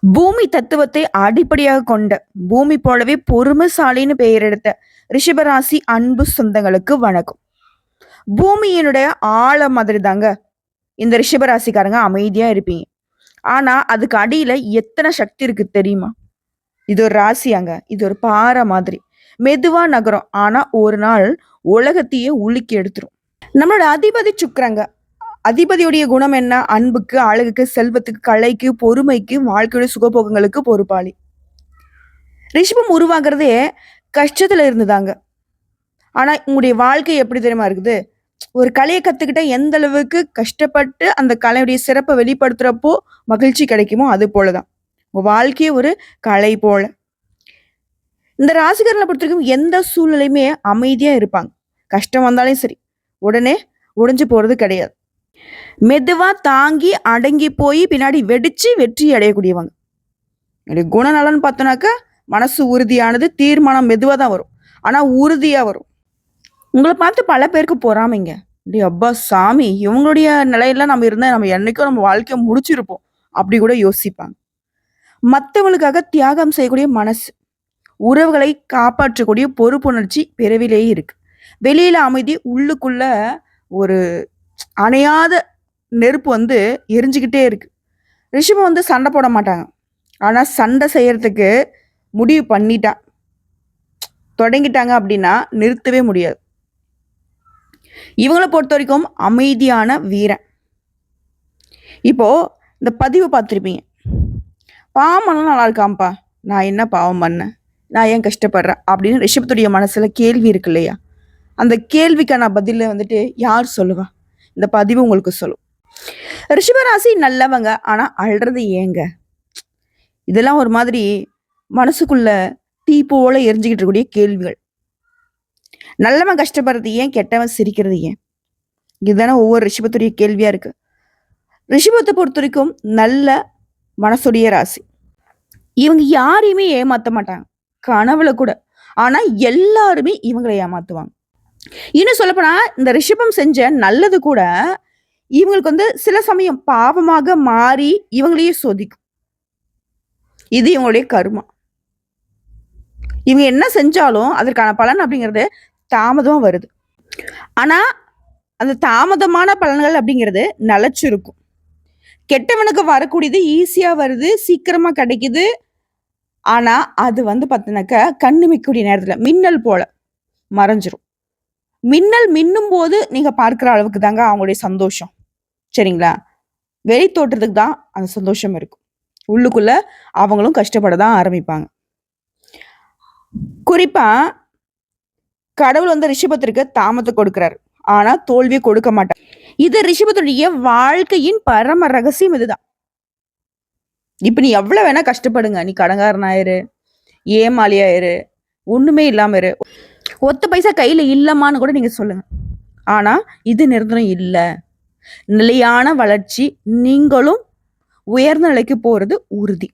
பூமி தத்துவத்தை அடிப்படையாக கொண்ட பூமி போலவே பொறுமைசாலின்னு பெயர் எடுத்த ரிஷபராசி அன்பு சொந்தங்களுக்கு வணக்கம். பூமியினுடைய ஆழ மாதிரி தாங்க இந்த ரிஷபராசிக்காரங்க அமைதியா இருப்பீங்க. ஆனா அதுக்கு அடியில எத்தனை சக்தி இருக்கு தெரியுமா? இது ஒரு ராசியாங்க. இது ஒரு பாறை மாதிரி. மெதுவா நகரும். ஆனா ஒரு நாள் உலகத்தையே உலுக்கி எடுத்துரும். நம்மளோட அதிபதி சுக்கரங்க. அதிபதியுடைய குணம் என்ன? அன்புக்கு அழகுக்கு செல்வத்துக்கு கலைக்கு பொறுமைக்கு வாழ்க்கையுடைய சுகபோகங்களுக்கு பொறுப்பாளி. ரிஷபம் உருவாகிறதே கஷ்டத்துல இருந்துதாங்க. ஆனா உங்களுடைய வாழ்க்கை எப்படி தெரியுமா இருக்குது? ஒரு கலையை கத்துக்கிட்ட எந்த அளவுக்கு கஷ்டப்பட்டு அந்த கலையுடைய சிறப்பை வெளிப்படுத்துறப்போ மகிழ்ச்சி கிடைக்குமோ அது போலதான். உங்க வாழ்க்கையே ஒரு கலை போல. இந்த ராசிகரனை பொறுத்த வரைக்கும் எந்த சூழ்நிலையுமே அமைதியா இருப்பாங்க. கஷ்டம் வந்தாலும் சரி உடனே உடைஞ்சு போறது கிடையாது. மெதுவாக தாங்கி அடங்கி போய் பின்னாடி வெடித்து வெற்றி அடையக்கூடியவங்க. என்னுடைய குணநலன் பார்த்தோன்னாக்கா மனசு உறுதியானது தீர்மானம் மெதுவாக தான் வரும். ஆனால் உறுதியாக வரும். உங்களை பார்த்து பல பேருக்கு பொறாமைங்க. டேய் அப்பா சாமி இவங்களுடைய நிலையெல்லாம் நம்ம இருந்தால் நம்ம என்றைக்கும் நம்ம வாழ்க்கையை முடிச்சிருப்போம். அப்படி கூட யோசிப்பாங்க. மற்றவங்களுக்காக தியாகம் செய்யக்கூடிய மனசு உறவுகளை காப்பாற்றக்கூடிய பொறுப்புணர்ச்சி பிறவிலேயே இருக்கு. வெளியில அமைதி உள்ளுக்குள்ள ஒரு அணையாத நெருப்பு வந்து எரிஞ்சுக்கிட்டே இருக்கு. ரிஷபம் வந்து சண்டை போட மாட்டாங்க. ஆனால் சண்டை செய்கிறதுக்கு முடிவு பண்ணிட்டான் தொடங்கிட்டாங்க அப்படின்னா நிறுத்தவே முடியாது. இவங்களை பொறுத்த வரைக்கும் அமைதியான வீரன். இப்போ இந்த பதிவு பார்த்துருப்பீங்க. பாவம் நல்லா இருக்காம்ப்பா நான் என்ன பாவம் பண்ணேன்? நான் ஏன் கஷ்டப்படுறேன்? அப்படின்னு ரிஷபத்துடைய மனசில் கேள்வி இருக்கு இல்லையா? அந்த கேள்விக்கான பதிலை வந்துட்டு யார் சொல்லுவா? இந்த பதிவு உங்களுக்கு சொல்லும். ரிஷபராசி நல்லவங்க ஆனால் அழுறது ஏங்க? இதெல்லாம் ஒரு மாதிரி மனசுக்குள்ள தீ போல எரிஞ்சுக்கிட்டு இருக்கக்கூடிய கேள்விகள். நல்லவன் கஷ்டப்படுறது ஏன் கெட்டவன் சிரிக்கிறது ஏன்? இதுதானே ஒவ்வொரு ரிஷபத்துடைய கேள்வியாக இருக்கு. ரிஷபத்தை பொறுத்த வரைக்கும் நல்ல மனசுடைய ராசி. இவங்க யாரையுமே ஏமாற்ற மாட்டாங்க. கனவுல கூட. ஆனால் எல்லாருமே இவங்களை ஏமாத்துவாங்க. இன்னும் சொல்லப்போனால் இந்த ரிஷபம் செஞ்ச நல்லது கூட இவங்களுக்கு வந்து சில சமயம் பாவமாக மாறி இவங்களையே சோதிக்கும். இது இவங்களுடைய கருமா. இவங்க என்ன செஞ்சாலும் அதற்கான பலன் அப்படிங்கிறது தாமதமாக வருது. ஆனால் அந்த தாமதமான பலன்கள் அப்படிங்கிறது நிலச்சிருக்கும். கெட்டவனுக்கு வரக்கூடியது ஈஸியாக வருது சீக்கிரமாக கிடைக்குது. ஆனால் அது வந்து பார்த்தீங்கன்னாக்க கண்ணுமிக்கூடிய நேரத்தில் மின்னல் போல மறைஞ்சிரும். மின்னல் மின்னும் போது நீங்க பார்க்கிற அளவுக்கு தாங்க அவங்களுடைய சந்தோஷம். சரிங்களா? வெளி தோற்றத்துக்கு தான் அந்த சந்தோஷம் இருக்கும். உள்ளுக்குள்ள அவங்களும் கஷ்டப்பட தான் ஆரம்பிப்பாங்க. குறிப்பா கடவுள் வந்து ரிஷபத்திற்கு தாமத்தை கொடுக்கிறாரு. ஆனா தோல்வியை கொடுக்க மாட்டார் இது ரிஷபத்துடைய வாழ்க்கையின் பரம ரகசியம் இதுதான். இப்ப நீ எவ்வளவு வேணா கஷ்டப்படுங்க. நீ கடங்காரனாயிரு ஏமாளியாயிரு ஒண்ணுமே இல்லாம இரு. ஒத்த பைசா கையில் இல்லமான்னு கூட நீங்கள் சொல்லுங்கள் ஆனால் இது நிரந்தரம் இல்லை. நிலையான வளர்ச்சி நீங்களும் உயர்ந்த நிலைக்கு போகிறது உறுதி.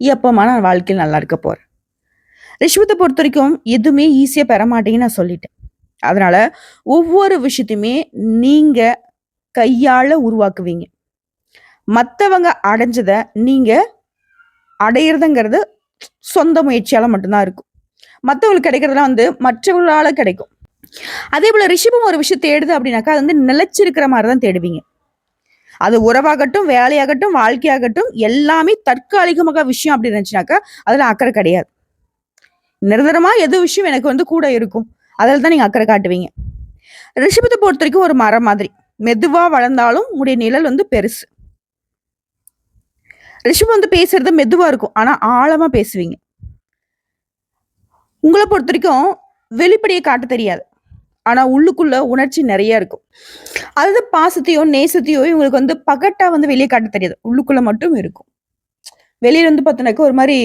எப்போமா நான் வாழ்க்கையில் நல்லா இருக்க போகிறேன் ரிஷ்வத்தை பொறுத்த வரைக்கும் எதுவுமே ஈஸியாக பெற மாட்டீங்கன்னு நான் சொல்லிட்டேன். அதனால் ஒவ்வொரு விஷயத்தையுமே நீங்கள் கையால் உருவாக்குவீங்க. மற்றவங்க அடைஞ்சதை நீங்கள் அடையிறதுங்கிறது சொந்த முயற்சியால் மட்டும்தான் இருக்கும். மற்றவங்களுக்கு கிடைக்கிறதுலாம் வந்து மற்றவர்களால் கிடைக்கும். அதே போல ரிஷபம் ஒரு விஷயம் தேடுது அப்படின்னாக்கா அது வந்து நிலைச்சிருக்கிற மாதிரி தான் தேடுவீங்க. அது உறவாகட்டும் வேலையாகட்டும் வாழ்க்கையாகட்டும் எல்லாமே தற்காலிகமாக விஷயம் அப்படி இருந்துச்சுனாக்கா அதில் அக்கறை கிடையாது. நிரந்தரமாக எது விஷயம் எனக்கு வந்து கூட இருக்கும் அதில் தான் நீங்கள் அக்கறை காட்டுவீங்க. ரிஷபத்தை பொறுத்த வரைக்கும் ஒரு மரம் மாதிரி. மெதுவாக வளர்ந்தாலும் உங்களுடைய நிழல் வந்து பெருசு. ரிஷபம் வந்து பேசுறது மெதுவாக இருக்கும் ஆனால் ஆழமாக பேசுவீங்க. உங்களை பொறுத்த வரைக்கும் வெளிப்படையை காட்ட தெரியாது. ஆனால் உள்ளுக்குள்ள உணர்ச்சி நிறைய இருக்கும். அதாவது பாசத்தையோ நேசத்தையோ இவங்களுக்கு வந்து பகட்டாக வந்து வெளியே காட்ட தெரியாது. உள்ளுக்குள்ள மட்டும் இருக்கும். வெளியில வந்து பார்த்தோன்னாக்கா ஒரு மாதிரி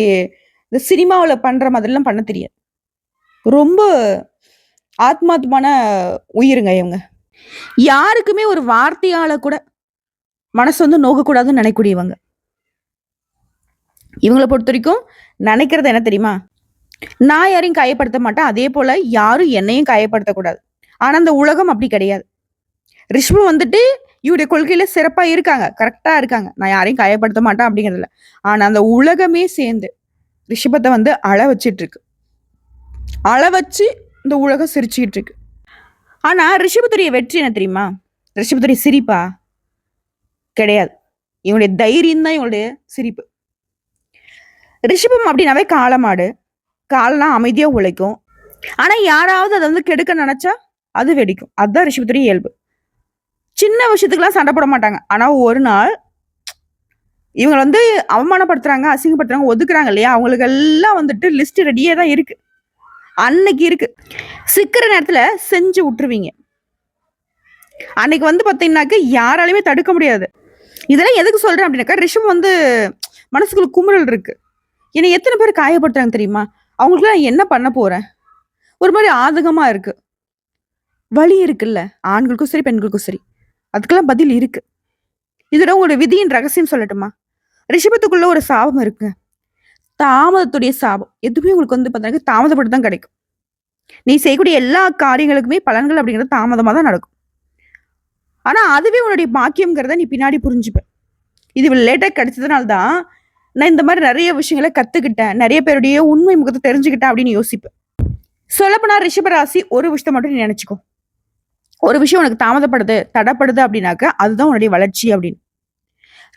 இந்த சினிமாவில் பண்ணுற மாதிரிலாம் பண்ண தெரியாது. ரொம்ப ஆத்மாத்மான உயிருங்க இவங்க. யாருக்குமே ஒரு வார்த்தையால கூட மனசு வந்து நோகக்கூடாதுன்னு நினைக்கக்கூடியவங்க. இவங்களை பொறுத்த வரைக்கும் நினைக்கிறது என்ன தெரியுமா? நான் யாரையும் காயப்படுத்த மாட்டேன் அதே போல யாரும் என்னையும் காயப்படுத்தக்கூடாது ஆனா அந்த உலகம் அப்படி கிடையாது. ரிஷ்மு வந்துட்டு இவருடைய கொள்கையில சிறப்பா இருக்காங்க. கரெக்டா இருக்காங்க. நான் யாரையும் காயப்படுத்த மாட்டேன் அப்படிங்கிறதுல ஆனா அந்த உலகமே சேர்ந்து ரிஷபத்தை வந்து அழ வச்சிட்டு இருக்கு அழ வச்சு இந்த உலகம் சிரிச்சுக்கிட்டு இருக்கு ஆனா ரிஷபத்துடைய வெற்றி என்ன தெரியுமா? ரிஷபத்துடைய சிரிப்பா? கிடையாது. இவனுடைய தைரியம் தான் இவனுடைய சிரிப்பு. ரிஷபம் அப்படின்னாவே காலமாடு காலனா அமைதியாக உழைக்கும். ஆனால் யாராவது அதை வந்து கெடுக்க நினச்சா அது வெடிக்கும். அதுதான் ரிஷபத்துடைய இயல்பு. சின்ன விஷயத்துக்கெல்லாம் சண்டை போட மாட்டாங்க. ஆனால் ஒரு நாள் இவங்க வந்து அவமானப்படுத்துறாங்க அசிங்கப்படுத்துறாங்க ஒதுக்குறாங்க இல்லையா? அவங்களுக்கு எல்லாம் வந்துட்டு லிஸ்ட் ரெடியே தான் இருக்கு. அன்னைக்கு இருக்கு. சிக்கிற நேரத்துல செஞ்சு விட்டுருவீங்க. அன்னைக்கு வந்து பார்த்தீங்கன்னாக்க யாராலையுமே தடுக்க முடியாது. இதெல்லாம் எதுக்கு சொல்றேன் அப்படின்னாக்கா ரிஷம் வந்து மனசுக்குள்ள குமுறல் இருக்கு. என்னை எத்தனை பேர் காயப்படுத்துறாங்க தெரியுமா? அவங்களுக்குலாம் நான் என்ன பண்ண போகிறேன் ஒரு மாதிரி ஆதகமாக இருக்குது வழி இருக்குல்ல? ஆண்களுக்கும் சரி பெண்களுக்கும் சரி. அதுக்கெல்லாம் பதில் இருக்குது இதோட உங்களோட விதியின் ரகசியம் சொல்லட்டுமா? ரிஷபத்துக்குள்ள ஒரு சாபம் இருக்குங்க தாமதத்துடைய சாபம். எதுவுமே உங்களுக்கு வந்து பார்த்தீங்கன்னா தாமதப்பட்டு தான் கிடைக்கும். நீ செய்யக்கூடிய எல்லா காரியங்களுக்குமே பலன்கள் அப்படிங்கிறது தாமதமாக தான் நடக்கும். ஆனால் அதுவே உன்னுடைய பாக்கியம்ங்கிறத நீ பின்னாடி புரிஞ்சுப்ப. இது லேட்டாக கிடைச்சதுனால தான் நான் இந்த மாதிரி நிறைய விஷயங்களை கத்துக்கிட்டேன். நிறைய பேருடைய உண்மை முகத்தை தெரிஞ்சுக்கிட்டேன் அப்படின்னு யோசிப்பேன். சொல்லப்போனா ரிஷபராசி ஒரு விஷயத்த மட்டும் நீ நினைச்சுக்கோ. ஒரு விஷயம் உனக்கு தாமதப்படுது தடப்படுது அப்படின்னாக்க அதுதான் உன்னுடைய வளர்ச்சி அப்படின்னு.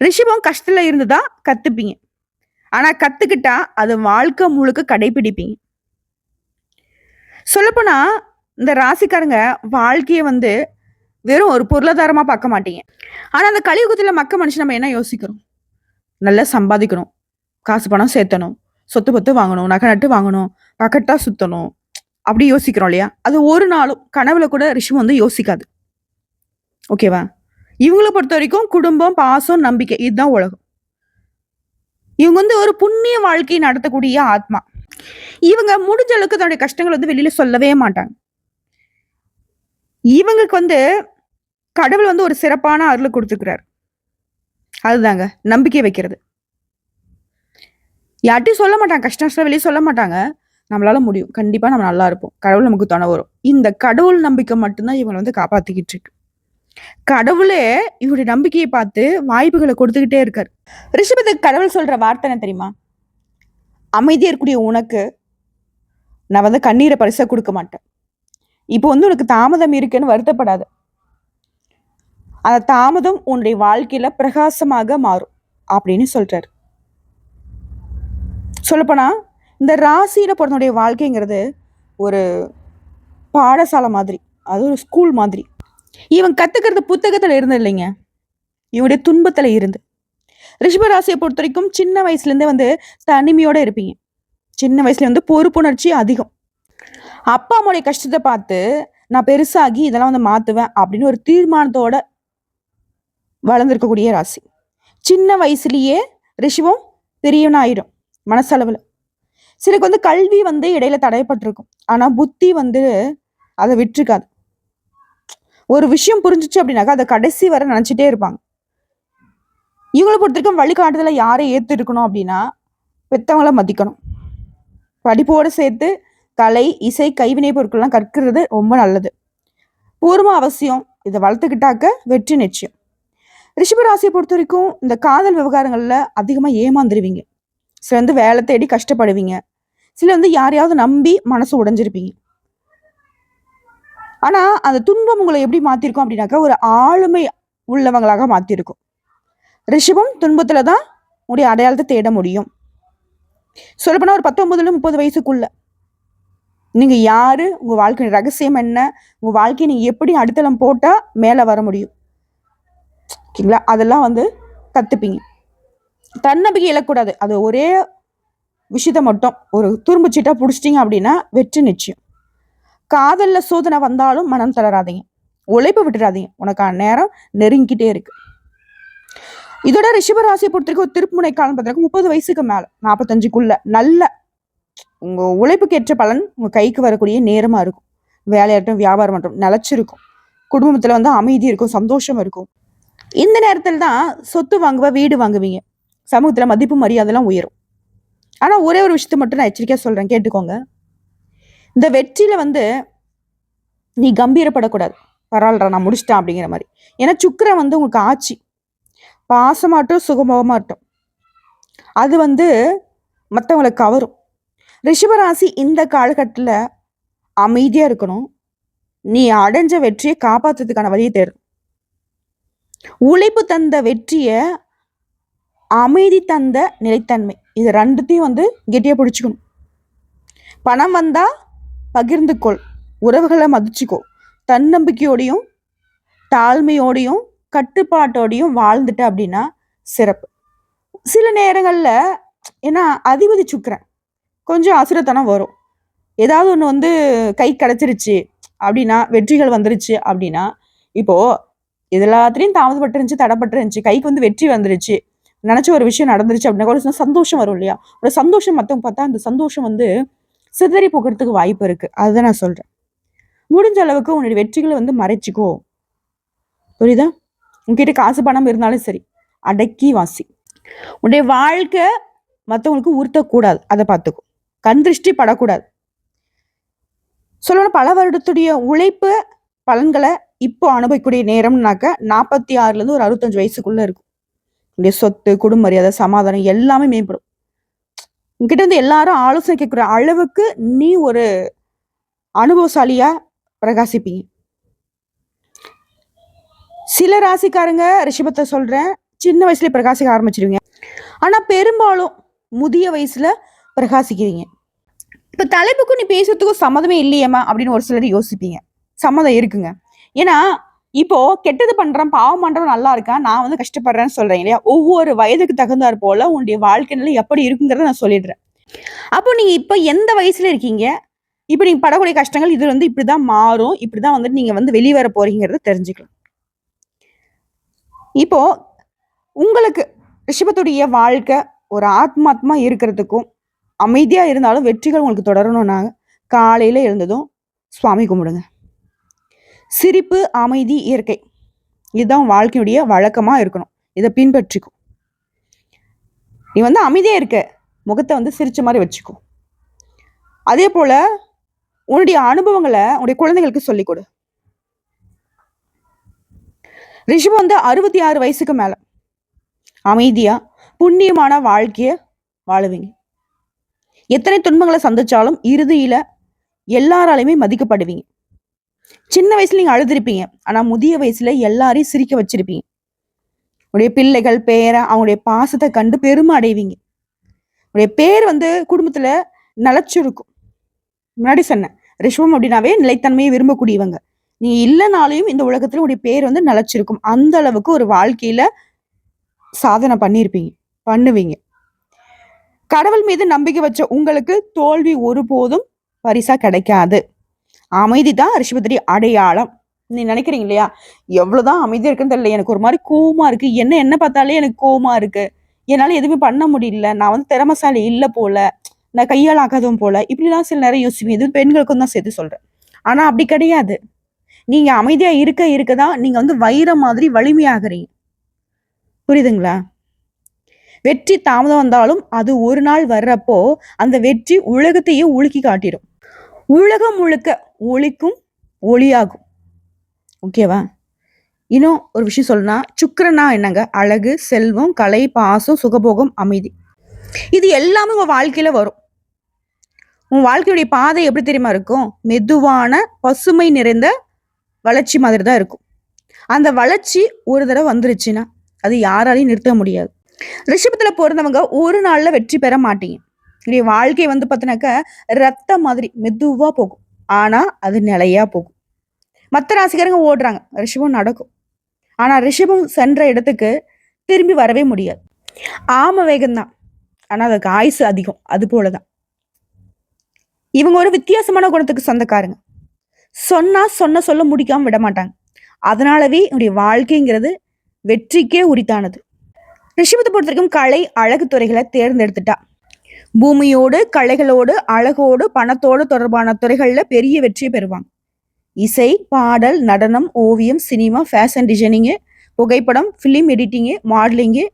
ரிஷபம் கஷ்டத்துல இருந்துதான் கத்துப்பீங்க. ஆனா கத்துக்கிட்டா அது வாழ்க்கை முழுக்க கடைபிடிப்பீங்க. சொல்லப்போனா இந்த ராசிக்காரங்க வாழ்க்கையை வந்து வெறும் ஒரு பொருளாதாரமா பார்க்க மாட்டீங்க. ஆனா அந்த கலியுகத்துல மக்க மனுஷன் நம்ம என்ன யோசிக்கிறோம்? நல்லா சம்பாதிக்கணும். காசு பணம் சேர்த்தணும். சொத்து பத்து வாங்கணும். நகை நட்டு வாங்கணும். பக்கட்டா சுத்தணும். அப்படி யோசிக்கிறோம் இல்லையா? அது ஒரு நாளும் கனவுல கூட ரிஷம் வந்து யோசிக்காது. ஓகேவா இவங்கள பொறுத்த வரைக்கும் குடும்பம் பாசம் நம்பிக்கை இதுதான் உலகம். இவங்க வந்து ஒரு புண்ணிய வாழ்க்கையை நடத்தக்கூடிய ஆத்மா. இவங்க முடிஞ்ச அளவுக்கு தன்னுடைய கஷ்டங்கள் வந்து வெளியில சொல்லவே மாட்டாங்க. இவங்களுக்கு வந்து கடவுள் வந்து ஒரு சிறப்பான அருள் கொடுத்துருக்கிறார். அதுதாங்க. நம்பிக்கை வைக்கிறது. யார்ட்டையும் சொல்ல மாட்டாங்க. கஷ்ட நஷ்டம் வெளியே சொல்ல மாட்டாங்க. நம்மளால முடியும். கண்டிப்பா நம்ம நல்லா இருப்போம். கடவுள் நமக்கு துணை வரும். இந்த கடவுள் நம்பிக்கை மட்டும்தான் இவங்களை வந்து காப்பாத்திக்கிட்டு இருக்கு. கடவுளே இவருடைய நம்பிக்கையை பார்த்து வாய்ப்புகளை கொடுத்துக்கிட்டே இருக்கார். ரிஷபத்துக்கு கடவுள் சொல்ற வார்த்தை என்ன தெரியுமா? அமைதியாக இருக்கக்கூடிய உனக்கு நான் வந்து கண்ணீரை பரிசை கொடுக்க மாட்டேன். இப்போ வந்து உனக்கு தாமதம் இருக்குன்னு வருத்தப்படாது. அந்த தாமதம் உன்னுடைய வாழ்க்கையில பிரகாசமாக மாறும் அப்படின்னு சொல்றாரு. சொல்லப்போனா இந்த ராசியில பிறந்தனுடைய வாழ்க்கைங்கிறது ஒரு பாடசாலை மாதிரி அது ஒரு ஸ்கூல் மாதிரி. இவன் கத்துக்கிறது புத்தகத்துல இருந்து இல்லைங்க. இவனுடைய துன்பத்துல இருந்து. ரிஷபராசியை பொறுத்த வரைக்கும் சின்ன வயசுல இருந்தே வந்து தனிமையோட இருப்பீங்க. சின்ன வயசுல வந்து பொறுப்புணர்ச்சி அதிகம். அப்பா அம்மாவுடைய கஷ்டத்தை பார்த்து நான் பெருசாகி இதெல்லாம் வந்து மாத்துவேன் அப்படின்னு ஒரு தீர்மானத்தோட வளர்ந்துருக்கக்கூடிய ராசி. சின்ன வயசுலயே ரிஷபம் பெரியவனாயிரும் மனசளவில். சிலருக்கு வந்து கல்வி வந்து இடையில தடைப்பட்டிருக்கும். ஆனால் புத்தி வந்து அதை விட்டுருக்காது. ஒரு விஷயம் புரிஞ்சுச்சு அப்படின்னாக்கா அதை கடைசி வரை நினச்சிட்டே இருப்பாங்க. இவங்களை பொறுத்த வரைக்கும் வழிகாட்டுதல யாரை ஏத்து இருக்கணும் அப்படின்னா பெத்தவங்கள மதிக்கணும். படிப்போடு சேர்த்து கலை இசை கைவினை பொருட்கள்லாம் கற்கிறது ரொம்ப நல்லது. பூர்வ அவசியம். இதை வளர்த்துக்கிட்டாக்க வெற்றி நிச்சயம். ரிஷபராசியை பொறுத்த வரைக்கும் இந்த காதல் விவகாரங்களில் அதிகமாக ஏமாந்துருவீங்க. சில வந்து வேலை தேடி கஷ்டப்படுவீங்க. சில வந்து யாரையாவது நம்பி மனசு உடைஞ்சிருப்பீங்க. ஆனால் அந்த துன்பம் உங்களை எப்படி மாற்றிருக்கும் அப்படின்னாக்கா ஒரு ஆளுமை உள்ளவங்களாக மாற்றிருக்கும் ரிஷபம் துன்பத்தில் தான் உங்களுடைய அடையாளத்தை தேட முடியும். சொல்லப்போனால் ஒரு பத்தொன்பதுல முப்பது வயசுக்குள்ள. நீங்கள் யார்? உங்கள் வாழ்க்கையின் ரகசியம் என்ன? உங்கள் வாழ்க்கையை நீங்கள் எப்படி அடித்தளம் போட்டால் மேலே வர முடியும்? ஓகேங்களா? அதெல்லாம் வந்து கற்றுப்பீங்க தன்னம்பிக்கை இழக்கூடாது அது ஒரே விஷயத்த மட்டும். ஒரு துரும்புச்சீட்டாக பிடிச்சிட்டிங்க அப்படின்னா வெற்றி நிச்சயம். காதலில் சோதனை வந்தாலும் மனம் தளராதீங்க. உழைப்பு விட்டுறாதீங்க. உனக்கான நேரம் நெருங்கிக்கிட்டே இருக்கு. இதோட ரிஷபராசியை பொறுத்த ஒரு திருப்புமுனை காலம் பார்த்தீங்கன்னா முப்பது வயசுக்கு மேலே நாற்பத்தஞ்சுக்குள்ள நல்ல உங்க உழைப்புக்கு ஏற்ற பலன் உங்க கைக்கு வரக்கூடிய நேரமா இருக்கும். வேலையாட்டும் வியாபாரம் மட்டும் நிலச்சிருக்கும். குடும்பத்துல வந்து அமைதி இருக்கும் சந்தோஷம் இருக்கும். இந்த நேரத்தில் தான் சொத்து வாங்குவ வீடு வாங்குவீங்க. சமூகத்தில் மதிப்பு மரியாதைலாம் உயரும். ஆனால் ஒரே ஒரு விஷயத்த மட்டும் நான் எச்சரிக்கையாக சொல்கிறேன் கேட்டுக்கோங்க. இந்த வெற்றியில் வந்து நீ கம்பீரப்படக்கூடாது. பரவாயில்லடா நான் முடிச்சிட்டேன் அப்படிங்கிற மாதிரி. ஏன்னா சுக்கரை வந்து உங்களுக்கு ஆட்சி. பாசமாட்டும் சுகபோகமாட்டும் அது வந்து மற்றவங்களை கவரும். ரிஷபராசி இந்த காலகட்டத்தில் அமைதியாக இருக்கணும். நீ அடைஞ்ச வெற்றியை காப்பாற்றுறதுக்கான வழியை தேடும் உழைப்பு தந்த வெற்றியை அமைதி தந்த நிலைத்தன்மை. இது ரெண்டுத்தையும் வந்து கெட்டியாக பிடிச்சிக்கணும். பணம் வந்தால் பகிர்ந்துக்கொள். உறவுகளை மதிச்சுக்கோ. தன்னம்பிக்கையோடையும் தாழ்மையோடையும் கட்டுப்பாட்டோடையும் வாழ்ந்துட்ட அப்படின்னா சிறப்பு. சில நேரங்களில் ஏன்னா அதிபதி சுக்கிறேன் கொஞ்சம் அசுரத்தனம் வரும். ஏதாவது ஒன்று வந்து கை கிடச்சிருச்சு அப்படின்னா வெற்றிகள் வந்துருச்சு அப்படின்னா இப்போது இது எல்லாத்துலேயும் தாமதப்பட்டுருந்துச்சு தடப்பட்டுருந்துச்சு கைக்கு வந்து வெற்றி வந்துருச்சு. நினச்ச ஒரு விஷயம் நடந்துருச்சு அப்படின்னா கூட சந்தோஷம் வரும் இல்லையா? ஒரு சந்தோஷம் மற்றவங்க பார்த்தா அந்த சந்தோஷம் வந்து சிதறி போகிறதுக்கு வாய்ப்பு இருக்கு. அதுதான் நான் சொல்றேன். முடிஞ்ச அளவுக்கு உன்னுடைய வெற்றிகளை வந்து மறைச்சிக்கோ. புரியுதா? உன்கிட்ட காசு பணம் இருந்தாலும் சரி அடக்கி வாசி. உன்னுடைய வாழ்க்கை மற்றவங்களுக்கு உறுத்தக்கூடாது. அதை பார்த்துக்கோ. கண் திருஷ்டி படக்கூடாது. சொல்லணும் பல வருடத்துடைய உழைப்பு பலன்களை இப்போ அனுபவிக்கக்கூடிய நேரம்னாக்க நாற்பத்தி ஆறுலேருந்து ஒரு அறுபத்தஞ்சு வயசுக்குள்ளே இருக்கும். உங்களுடைய சொத்து குடும்ப மரியாதை சமாதானம் எல்லாமே மேம்படும். உங்ககிட்ட இருந்து எல்லாரும் ஆலோசனை கேட்குற அளவுக்கு நீ ஒரு அனுபவசாலியா பிரகாசிப்பீங்க. சில ராசிக்காரங்க ரிஷபத்தை சொல்றேன் சின்ன வயசுல பிரகாசிக்க ஆரம்பிச்சிருவீங்க. ஆனா பெரும்பாலும் முதிய வயசுல பிரகாசிக்கிறீங்க. இப்ப தலைப்புக்கும் நீ பேசுறதுக்கும் சம்மதமே இல்லையேம்மா அப்படின்னு ஒரு சிலர் யோசிப்பீங்க. சம்மதம் இருக்குங்க. ஏன்னா இப்போ கெட்டது பண்றேன் பாவம் பண்றவன் நல்லா இருக்கான் நான் வந்து கஷ்டப்படுறேன்னு சொல்றேன் இல்லையா? ஒவ்வொரு வயதுக்கு தகுந்தாற் போல உன்னுடைய வாழ்க்கை நிலை எப்படி இருக்குங்கிறத நான் சொல்லிடுறேன். அப்போ நீங்க இப்போ எந்த வயசுல இருக்கீங்க? இப்போ நீங்க படக்கூடிய கஷ்டங்கள் இது வந்து இப்படிதான் மாறும் இப்படிதான் வந்துட்டு நீங்க வந்து வெளியே வர போறீங்கிறத தெரிஞ்சுக்கலாம். இப்போ உங்களுக்கு ரிஷபத்துடைய வாழ்க்கை ஒரு ஆத்மாத்மா இருக்கிறதுக்கும் அமைதியா இருந்தாலும் வெற்றிகள் உங்களுக்கு தொடரணும்னா காலையில எழுந்ததும் சுவாமி கும்பிடுங்க. சிரிப்பு அமைதி இயற்கை. இதுதான் வாழ்க்கையுடைய வழக்கமாக இருக்கணும். இதை பின்பற்றிக்கும் நீ வந்து அமைதியாக இருக்க. முகத்தை வந்து சிரிச்ச மாதிரி வச்சுக்கோ. அதே போல் உன்னுடைய அனுபவங்களை உன்னுடைய குழந்தைகளுக்கு சொல்லிக் கொடு. ரிஷபம் வந்து அறுபத்தி ஆறு வயசுக்கு மேலே. அமைதியாக புண்ணியமான வாழ்க்கையை வாழுவீங்க. எத்தனை துன்பங்களை சந்திச்சாலும் இறுதியில் எல்லாராலையுமே மதிக்கப்படுவீங்க. சின்ன வயசுல நீங்க அழுதுருப்பீங்க. ஆனா முதிய வயசுல எல்லாரையும் சிரிக்க வச்சிருப்பீங்க. உடைய பிள்ளைகள் பேரை அவங்களுடைய பாசத்தை கண்டு பெருமை அடைவீங்க. உடைய பேர் வந்து குடும்பத்துல நிலச்சிருக்கும். முன்னாடி சொன்னேன் ரிஷ்வம் அப்படின்னாவே நிலைத்தன்மையை விரும்பக்கூடியவங்க. நீ இல்லைனாலையும் இந்த உலகத்துல உடைய பேர் வந்து நிலச்சிருக்கும். அந்த அளவுக்கு ஒரு வாழ்க்கையில சாதனை பண்ணியிருப்பீங்க பண்ணுவீங்க. கடவுள் மீது நம்பிக்கை வச்ச உங்களுக்கு தோல்வி ஒருபோதும் பரிசா கிடைக்காது. அமைதி தான் ரிஷபத்திரி அடையாளம். நீ நினைக்கிறீங்க இல்லையா? எவ்வளவுதான் அமைதியா இருக்குன்னு தெரியல. எனக்கு ஒரு மாதிரி கோவமா இருக்கு. என்ன என்ன பார்த்தாலே எனக்கு கோவமா இருக்கு. என்னால எதுவுமே பண்ண முடியல. நான் வந்து திறமசாலி இல்ல போல. நான் கையால் ஆகாதவன் போல. இப்படிலாம் சில நேரம் யோசிப்பேன் இது பெண்களுக்கும் தான் சேர்த்து சொல்றேன். ஆனா அப்படி கிடையாது. நீங்க அமைதியா இருக்க இருக்க தான் நீங்க வந்து வைரம் மாதிரி வலிமையாகிறீங்க. புரியுதுங்களா? வெற்றி தாமதம் வந்தாலும் அது ஒரு நாள் வர்றப்போ அந்த வெற்றி உலகத்தையே உலுக்கி காட்டிடும். உலகம் முழுக்க ஒளிக்கும் ஒளியாகும். ஓகேவா இன்னும் ஒரு விஷயம் சொல்லணும்னா சுக்கரனா என்னங்க? அழகு செல்வம் கலை பாசம் சுகபோகம் அமைதி. இது எல்லாமே உன் வாழ்க்கையில வரும். உன் வாழ்க்கையுடைய பாதை எப்படி தெரியுமா இருக்கும்? மெதுவான பசுமை நிறைந்த வளர்ச்சி மாதிரி தான் இருக்கும். அந்த வளர்ச்சி ஒரு தடவை வந்துருச்சுன்னா அது யாராலையும் நிறுத்த முடியாது. ரிஷபத்தில் பிறந்தவங்க ஒரு நாளில் வெற்றி பெற மாட்டீங்க. இல்லையா வாழ்க்கை வந்து பார்த்தினாக்க ரத்த மாதிரி மெதுவாக போகும். ஆனால் அது நிலையா போகும். மற்ற ராசிக்காரங்க ஓடுறாங்க. ரிஷபம் நடக்கும். ஆனால் ரிஷபம் சென்ற இடத்துக்கு திரும்பி வரவே முடியாது. ஆம வேகம்தான். ஆனால் அதுக்கு ஆயுசு அதிகம். அது போல தான் இவங்க ஒரு வித்தியாசமான குணத்துக்கு சொந்தக்காரங்க. சொன்னால் சொன்ன சொல்ல முடிக்காமல் விட மாட்டாங்க. அதனாலவே என்னுடைய வாழ்க்கைங்கிறது வெற்றிக்கே உரித்தானது. ரிஷபத்தை பொறுத்த வரைக்கும் கலை அழகு துறைகளை தேர்ந்தெடுத்துட்டா. பூமியோடு கலைகளோடு அழகோடு பணத்தோடு தொடர்பான துறைகளில் பெரிய வெற்றியை பெறுவாங்க. இசை பாடல் நடனம் ஓவியம் சினிமா ஃபேஷன் டிசைனிங்கு புகைப்படம் film editing modelling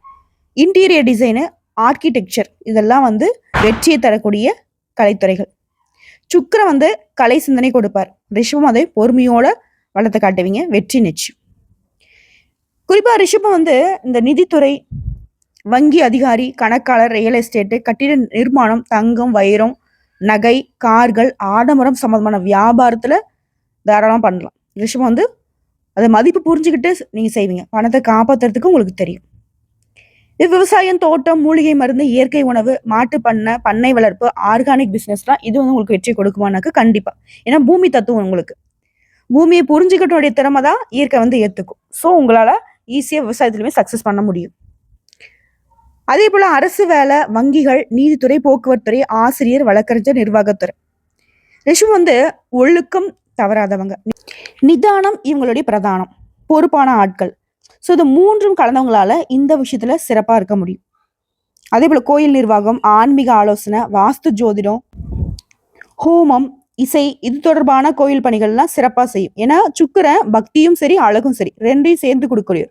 interior design architecture இதெல்லாம் வந்து வெற்றியை தரக்கூடிய கலைத்துறைகள். சுக்கிரன் வந்து கலை சிந்தனை கொடுப்பார். ரிஷபம் அதை பொறுமையோட வளர்த்து காட்டுவீங்க. வெற்றி நிச்சயம். குறிப்பாக ரிஷபம் வந்து இந்த நிதித்துறை வங்கி அதிகாரி கணக்காளர் ரியல் எஸ்டேட்டு கட்டிட நிர்மாணம் தங்கம் வைரம் நகை கார்கள் ஆடம்பரம் சம்பந்தமான வியாபாரத்தில் தாராளம் பண்ணலாம். ரிஷபம் வந்து அதை மதிப்பு புரிஞ்சுக்கிட்டு நீங்கள் செய்வீங்க. பணத்தை காப்பாத்துறதுக்கு உங்களுக்கு தெரியும். இது விவசாயம் தோட்டம் மூலிகை மருந்து இயற்கை உணவு மாட்டு பண்ணை பண்ணை வளர்ப்பு ஆர்கானிக் பிஸ்னஸ்லாம் இது வந்து உங்களுக்கு வெற்றி கொடுக்குமானாக்க கண்டிப்பாக ஏன்னா பூமி தத்துவம் உங்களுக்கு. பூமியை புரிஞ்சுக்கிட்டோடைய திறமை தான் இயற்கை வந்து ஏற்றுக்கும் ஸோ உங்களால் ஈஸியாக விவசாயத்துலேயுமே சக்ஸஸ் பண்ண முடியும். அதே போல அரசு வேலை வங்கிகள் நீதித்துறை போக்குவரத்துறை ஆசிரியர் வழக்கறிஞர் நிர்வாகத்துறை. ரிஷு வந்து ஒழுக்கம் தவறாதவங்க. நிதானம் இவங்களுடைய பிரதானம். பொறுப்பான ஆட்கள். ஸோ இது மூன்றும் கலந்தவங்களால இந்த விஷயத்துல சிறப்பா இருக்க முடியும். அதே போல கோயில் நிர்வாகம் ஆன்மீக ஆலோசனை வாஸ்து ஜோதிடம் ஹோமம் இசை இது தொடர்பான கோயில் பணிகள்லாம் சிறப்பா செய்யும். ஏன்னா சுக்கிரன் பக்தியும் சரி அழகும் சரி ரெண்டையும் சேர்ந்து கொடுக்கக்கூடிய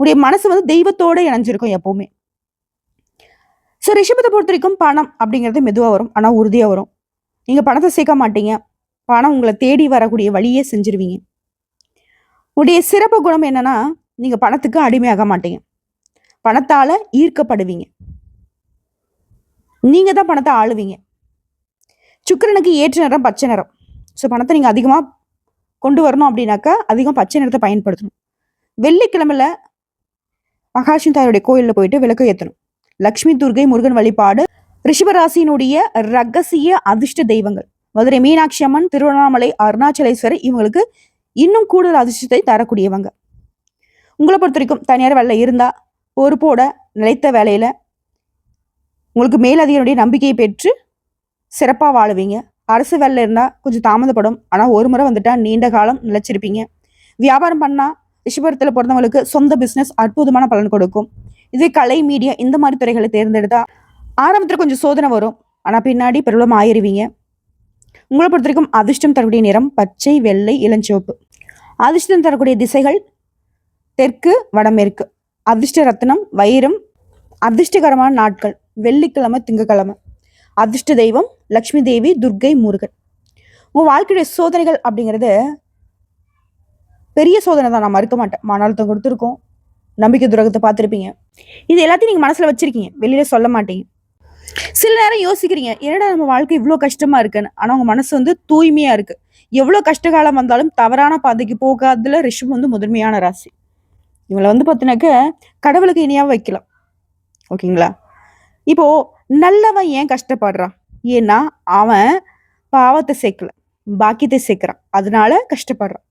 உடைய மனசு வந்து தெய்வத்தோட இணைஞ்சிருக்கும் எப்பவுமே. ஸோ ரிஷபத்தை பொறுத்த வரைக்கும் பணம் அப்படிங்கிறது மெதுவாக வரும் ஆனால் உறுதியாக வரும். நீங்கள் பணத்தை சேர்க்க மாட்டீங்க. பணம் உங்களை தேடி வரக்கூடிய வழியே செஞ்சிருவீங்க. உடைய சிறப்பு குணம் என்னன்னா நீங்கள் பணத்துக்கு அடிமையாக மாட்டீங்க. பணத்தால் ஈர்க்கப்படுவீங்க. நீங்கள் தான் பணத்தை ஆளுவீங்க. சுக்கிரனுக்கு ஏற்ற நிறம் பச்சை நிறம். ஸோ பணத்தை நீங்கள் அதிகமாக கொண்டு வரணும் அப்படின்னாக்கா அதிகம் பச்சை நிறத்தை பயன்படுத்தணும். வெள்ளிக்கிழமையில் மகாலட்சுமி தாயோடைய கோயிலில் போயிட்டு விளக்கு ஏற்றணும் லக்ஷ்மி துர்கை முருகன் வழிபாடு ரிஷபராசியினுடைய ரகசிய அதிர்ஷ்ட தெய்வங்கள். மதுரை மீனாட்சி அம்மன் திருவண்ணாமலை அருணாச்சலேஸ்வரர் இவங்களுக்கு இன்னும் கூடுதல் அதிர்ஷ்டத்தை தரக்கூடியவங்க. உங்களை பொறுத்த வரைக்கும் தனியார் வேலை இருந்தா பொறுப்போட நிலைத்த வேலையில உங்களுக்கு மேலதிகாரியுடைய நம்பிக்கையை பெற்று சிறப்பாக வாழுவீங்க. அரசு வேலை இருந்தால் கொஞ்சம் தாமதப்படும். ஆனால் ஒரு முறை வந்துட்டா நீண்ட காலம் நிலைச்சிருப்பீங்க. வியாபாரம் பண்ணால் ரிஷபரத்தில் பிறந்தவங்களுக்கு சொந்த பிஸ்னஸ் அற்புதமான பலன் கொடுக்கும். இதே கலை மீடியா இந்த மாதிரி துறைகளை தேர்ந்தெடுத்தா ஆரம்பத்தில் கொஞ்சம் சோதனை வரும். ஆனால் பின்னாடி பிரபலம் ஆயிருவீங்க உங்களை பொறுத்த வரைக்கும் அதிர்ஷ்டம் தரக்கூடிய நிறம் பச்சை வெள்ளை இளஞ்சிவப்பு. அதிர்ஷ்டம் தரக்கூடிய திசைகள் தெற்கு வடமேற்கு. அதிர்ஷ்ட ரத்னம் வைரம் அதிர்ஷ்டகரமான நாட்கள். வெள்ளிக்கிழமை திங்கக்கிழமை. அதிர்ஷ்ட தெய்வம் லக்ஷ்மி தேவி துர்க்கை முருகன். உங்கள் வாழ்க்கையுடைய சோதனைகள் அப்படிங்கிறது பெரிய சோதனை தான் நான் மறுக்க மாட்டேன். மன அழுத்தம் கொடுத்துருக்கோம். நம்பிக்கை துரோகத்தை பார்த்துருப்பீங்க. இது எல்லாத்தையும் நீங்கள் மனசில் வச்சிருக்கீங்க. வெளியில சொல்ல மாட்டீங்க சில நேரம் யோசிக்கிறீங்க என்னடா நம்ம வாழ்க்கை இவ்வளோ கஷ்டமா இருக்குன்னு? ஆனால் உங்கள் மனசு வந்து தூய்மையா இருக்கு. எவ்வளோ கஷ்டகாலம் வந்தாலும் தவறான பாதைக்கு போகாததுல ரிஷம் வந்து முதன்மையான ராசி. இவங்களை வந்து பார்த்தினாக்க கடவுளுக்கு இணையாக வைக்கலாம். ஓகேங்களா? இப்போ நல்லவன் ஏன் கஷ்டப்படுறான்? ஏன்னா அவன் பாவத்தை சேர்க்கல. பாக்கியத்தை சேர்க்கிறான். அதனால கஷ்டப்படுறான்.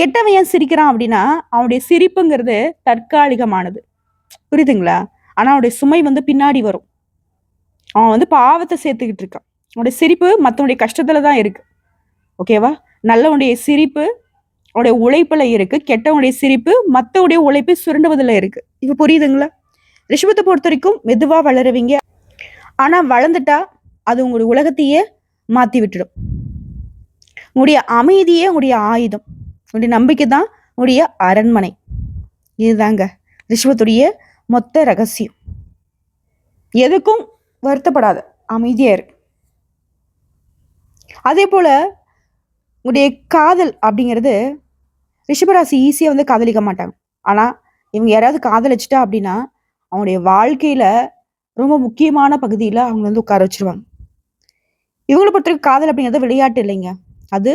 கெட்டவன் ஏன் சிரிக்கிறான் அப்படின்னா அவனுடைய சிரிப்புங்கிறது தற்காலிகமானது. புரியுதுங்களா? ஆனால் அவனுடைய சுமை வந்து பின்னாடி வரும். அவன் வந்து பாவத்தை சேர்த்துக்கிட்டு இருக்கான். அவனுடைய சிரிப்பு மற்றவனுடைய கஷ்டத்துல தான் இருக்கு. ஓகேவா நல்லவனுடைய சிரிப்பு அவனுடைய உழைப்புல இருக்கு. கெட்டவனுடைய சிரிப்பு மற்றவுடைய உழைப்பை சுரண்டுவதில் இருக்கு. இது புரியுதுங்களா? ரிஷபத்தை பொறுத்த வரைக்கும் மெதுவாக வளருவீங்க. ஆனால் வளர்ந்துட்டா அது உங்களுடைய உலகத்தையே மாற்றி விட்டுடும். உங்களுடைய அமைதியே உங்களுடைய ஆயுதம். உன்னுடைய நம்பிக்கை தான் உன்னுடைய அரண்மனை. இதுதாங்க ரிஷபத்துடைய மொத்த ரகசியம். எதுக்கும் வருத்தப்படாத அமைதியா இரு. அதே போல உங்களுடைய காதல் அப்படிங்கிறது ரிஷபராசி ஈஸியாக வந்து காதலிக்க மாட்டாங்க. ஆனால் இவங்க யாராவது காதலிச்சிட்டா அப்படின்னா அவங்களுடைய வாழ்க்கையில ரொம்ப முக்கியமான பகுதியில் அவங்க வந்து உட்கார வச்சிருவாங்க. இவங்களை பொறுத்தவரைக்கும் காதல் அப்படிங்கிறது விளையாட்டு இல்லைங்க. அது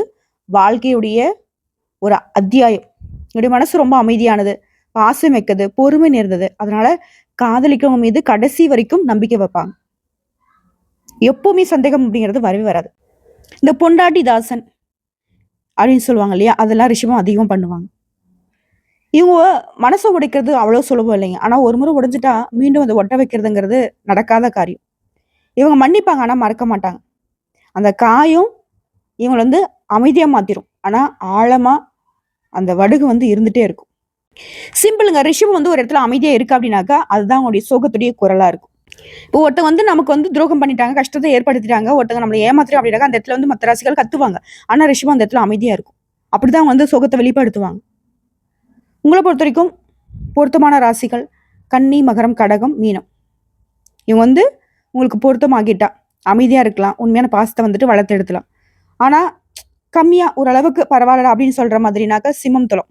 வாழ்க்கையுடைய ஒரு அத்தியாயம். என்னுடைய மனசு ரொம்ப அமைதியானது பாசம் வைக்கிறது பொறுமை நேர்ந்தது. அதனால காதலிக்கிறவங்க மீது கடைசி வரைக்கும் நம்பிக்கை வைப்பாங்க. எப்பவுமே சந்தேகம் அப்படிங்கிறது வரவே வராது. இந்த பொண்டாட்டி தாசன் அப்படின்னு சொல்லுவாங்க இல்லையா? அதெல்லாம் ரிஷபம் அதிகம் பண்ணுவாங்க. இவங்க மனசை உடைக்கிறது அவ்வளோ சுலபம் இல்லைங்க. ஆனால் ஒரு முறை உடைஞ்சிட்டா மீண்டும் அதை ஒட்ட வைக்கிறதுங்கிறது நடக்காத காரியம். இவங்க மன்னிப்பாங்க ஆனால் மறக்க மாட்டாங்க. அந்த காயம் இவங்களை வந்து அமைதியாக மாற்றிடும் ஆனால் ஆழமாக அந்த வடுகு வந்து இருந்துட்டே இருக்கும். சிம்பிளுங்க ரிஷபம் வந்து ஒரு இடத்துல அமைதியாக இருக்கு அப்படின்னாக்கா அதுதான் அவங்களுடைய சோகத்துடைய குரலாக இருக்கும். இப்போ ஒருத்தங்க வந்து நமக்கு வந்து துரோகம் பண்ணிட்டாங்க கஷ்டத்தை ஏற்படுத்திட்டாங்க ஒருத்தங்க நம்மளை ஏமாத்திரம் அப்படின்னாக்கா அந்த இடத்துல வந்து மற்ற ராசிகள் கத்துவாங்க. ஆனால் ரிஷபம் அந்த இடத்துல அமைதியாக இருக்கும். அப்படிதான் வந்து சோகத்தை வெளிப்படுத்துவாங்க. உங்களை பொறுத்த வரைக்கும் பொருத்தமான ராசிகள் கன்னி மகரம் கடகம் மீனம். இவங்க வந்து உங்களுக்கு பொருத்தமாகிட்டா அமைதியாக இருக்கலாம் உண்மையான பாசத்தை வந்துட்டு வளர்த்து எடுக்கலாம் ஆனால் கம்மியா ஓரளவுக்கு பரவாயில்லடா அப்படின்னு சொல்ற மாதிரினாக்கா சிம்மம் துலம்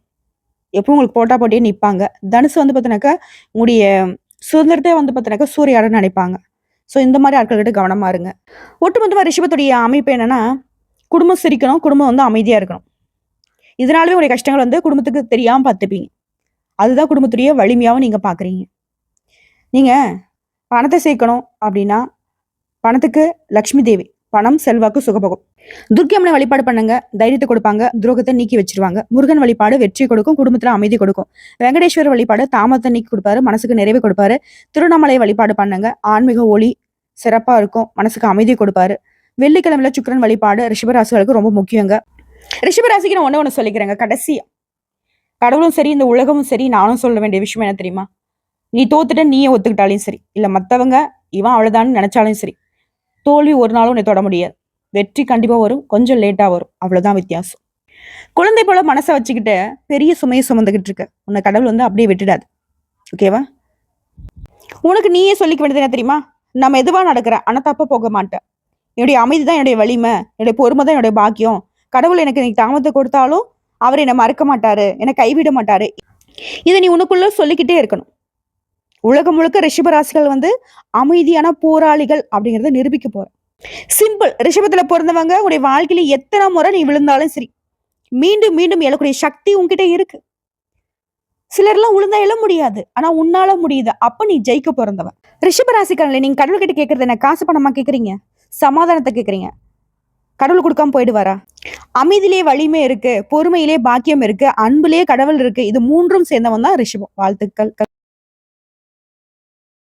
எப்போ உங்களுக்கு போட்டா போட்டியே நிற்பாங்க தனுசு வந்து பார்த்தினாக்கா உங்களுடைய சுதந்திரத்தை வந்து பார்த்தீங்கன்னாக்கா சூறையாடன்னு நினைப்பாங்க. ஸோ இந்த மாதிரி ஆட்கள்கிட்ட கவனமா இருங்க. ஒட்டுமொத்தமாக ரிஷபத்துடைய அமைப்பு என்னன்னா குடும்பம் சிரிக்கணும் குடும்பம் வந்து அமைதியாக இருக்கணும். இதனாலவே உங்களுடைய கஷ்டங்கள் வந்து குடும்பத்துக்கு தெரியாமல் பார்த்துப்பீங்க. அதுதான் குடும்பத்துடைய வலிமையாகவும் நீங்கள் பார்க்குறீங்க நீங்கள் பணத்தை சேர்க்கணும் அப்படின்னா பணத்துக்கு லக்ஷ்மி தேவி பணம் செல்வாக்கு சுகபோகம். துர்க்கை அம்மனை வழிபாடு பண்ணுங்க தைரியத்தை கொடுப்பாங்க துரோகத்தை நீக்கி வச்சிருவாங்க. முருகன் வழிபாடு வெற்றி கொடுக்கும் குடும்பத்துல அமைதி கொடுக்கும். வெங்கடேஸ்வரர் வழிபாடு தாமத்தை நீக்கி கொடுப்பாரு மனசுக்கு நிறைவு கொடுப்பாரு. திருவண்ணாமலை வழிபாடு பண்ணுங்க ஆன்மீக ஒளி சிறப்பா இருக்கும் மனசுக்கு அமைதி கொடுப்பாரு. வெள்ளிக்கிழமையில சுக்கரன் வழிபாடு ரிஷபராசிகளுக்கு ரொம்ப முக்கியங்க. ரிஷபராசிக்கு நான் ஒண்ணு ஒண்ணு சொல்லிக்கிறேங்க கடைசியா. கடவுளும் சரி இந்த உலகமும் சரி நானும் சொல்ல வேண்டிய விஷயம் என்ன தெரியுமா? நீ தோத்துட்ட நீயே ஒத்துக்கிட்டாலையும் சரி. இல்ல மத்தவங்க இவன் அவ்வளவுதான்னு நினைச்சாலும் சரி. தோல்வி ஒரு நாளும் உன்னை தொட முடியாது. வெற்றி கண்டிப்பாக வரும். கொஞ்சம் லேட்டாக வரும். அவ்வளோதான் வித்தியாசம். குழந்தை போல மனசை வச்சுக்கிட்டு பெரிய சுமையை சுமந்துக்கிட்டு இருக்க. உன்னை கடவுள் வந்து அப்படியே விட்டுடாது. ஓகேவா உனக்கு நீயே சொல்லிக்க வேண்டியது என்ன தெரியுமா? நம்ம எதுவாக நடக்கிற? ஆனால் தப்ப போக மாட்டேன் என்னுடைய அமைதி தான் என்னுடைய வலிமை. என்னுடைய பொறுமை தான் என்னுடைய பாக்கியம். கடவுள் எனக்கு இன்னைக்கு தாமத்தை கொடுத்தாலும் அவர் என்னை மறக்க மாட்டாரு. என்னை கைவிட மாட்டாரு. இதை நீ உனக்குள்ள சொல்லிக்கிட்டே இருக்கணும். உலகம் முழுக்க ரிஷபராசிகள் வந்து அமைதியான போராளிகள் அப்படிங்கிறத நிரூபிக்க போற சிம்பிள் ரிஷபத்துல பிறந்தவங்க உடைய வாழ்க்கையில எத்தனை முறை நீ விழுந்தாலும் சரி மீண்டும் மீண்டும் எழக்கூடிய சக்தி உங்ககிட்ட இருக்கு. சிலர்லாம் உளுந்தா எழ முடியாது ஆனா உன்னால முடியுது. அப்ப நீ ஜெயிக்க பிறந்தவன். ரிஷபராசிக்காரங்களே நீங்க கடவுள் கிட்ட கேட்கறது என்ன? காசு பணமா கேக்குறீங்க? சமாதானத்தை கேக்குறீங்க. கடவுள் கொடுக்காம போயிடுவாரா? அமைதியிலே வலிமை இருக்கு பொறுமையிலே பாக்கியம் இருக்கு அன்புலேயே கடவுள் இருக்கு. இது மூன்றும் சேர்ந்தவன் தான் ரிஷபம். வாழ்த்துக்கள்